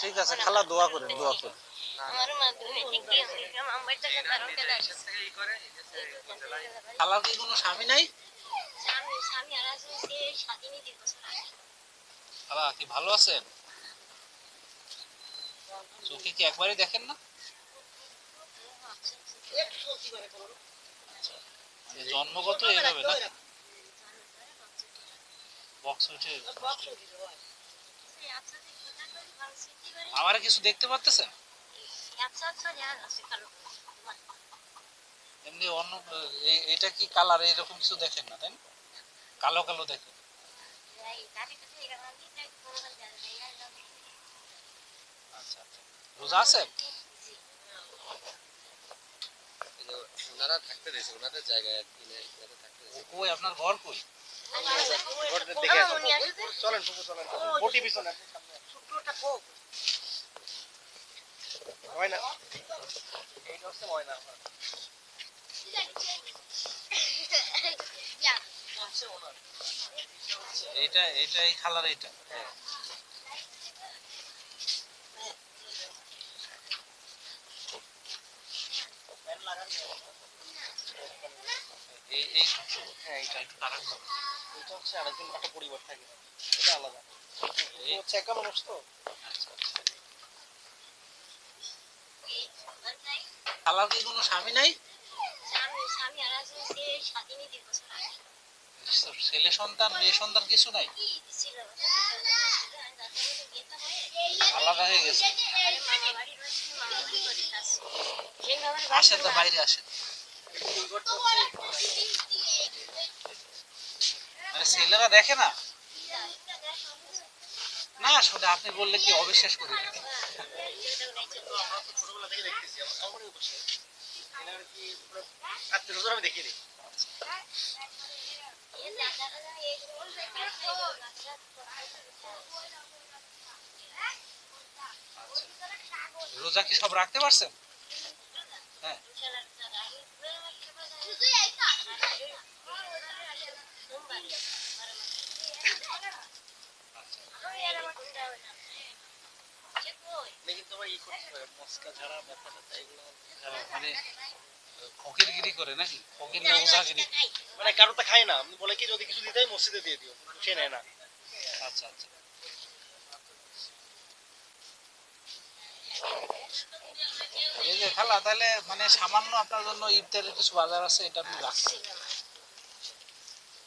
ঠিক আছে, খালা, দোয়া করেন, দোয়া কারণ খালার কি কোনো স্বামী নাই? খালা, কি ভালো আছেন? চোখে কি একবারই দেখেন না? জন্মগত এইভাবে না? বক্স উঠে আমার কিছু দেখতে পারতেছেন এমনি অন্য এটা কি কালার এরকম কিছু দেখেন না তাই না? কালো কালো দেখেন। আচ্ছা আচ্ছা। রোজা আছেন ওনারা থাকতে দিয়েছে ওনাদের জায়গায় কিনে যাতে থাকতে দিয়েছে। আপনার ঘর কই? দেখে আসুন চলেন ফুপু চলেন। বটি পিছনে ময়না। এইটা হচ্ছে ময়না এইটা এইটা এই কালার এইটা। এই এই হ্যাঁ এইটা একটু তারা করো। এটা হচ্ছে আরেকজন একটা পরিবার থাকে এটা আলাদা হচ্ছে একা মানুষ তো খালার কি কোনো স্বামী নাই স্বামী আর আছে সে স্বাধীনই দিন বছর আগে ছেলে সন্তান মেয়ে সন্তান কিছু নাই আলাদা হয়ে গেছে মামার আসেন তো বাইরে আসেন ছেলেরা দেখে না? না, আসলে আপনি বললে কি অবিশ্বাস করি রোজা কি সব রাখতে পারছেন? হ্যাঁ। মানে ফকিরগিরি করে নাকি না বলে কি যদি কিছু দিতে মসজিদে দিয়ে দিও সে না আচ্ছা এই যে খালা, তাহলে মানে সামান্য আপনার জন্য ইফতারের কিছু বাজার আছে, এটা আপনি রাখছেন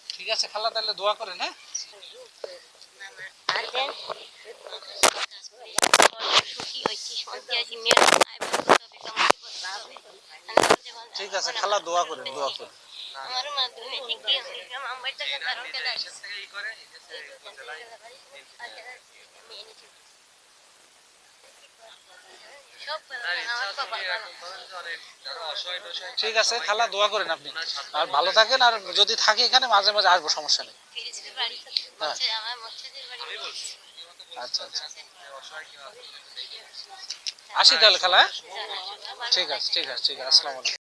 ঠিক আছে, খালা, তাহলে দোয়া করেন হ্যাঁ? ঠিক আছে, খালা, দোয়া করেন দোয়া করেন। আমার মাধ্যমে থেকে আমার টাকা কারণ সব আমার বাবা ঠিক আছে, খালা, দোয়া করেন আপনি। আর ভালো থাকেন, আর যদি থাকি এখানে, মাঝে মাঝে আসব, সমস্যা নেই। বাড়ি আচ্ছা আচ্ছা। আসি তাহলে, খালা হ্যাঁ? ঠিক আছে ঠিক আছে ঠিক আছে, আসসালামু আলাইকুম।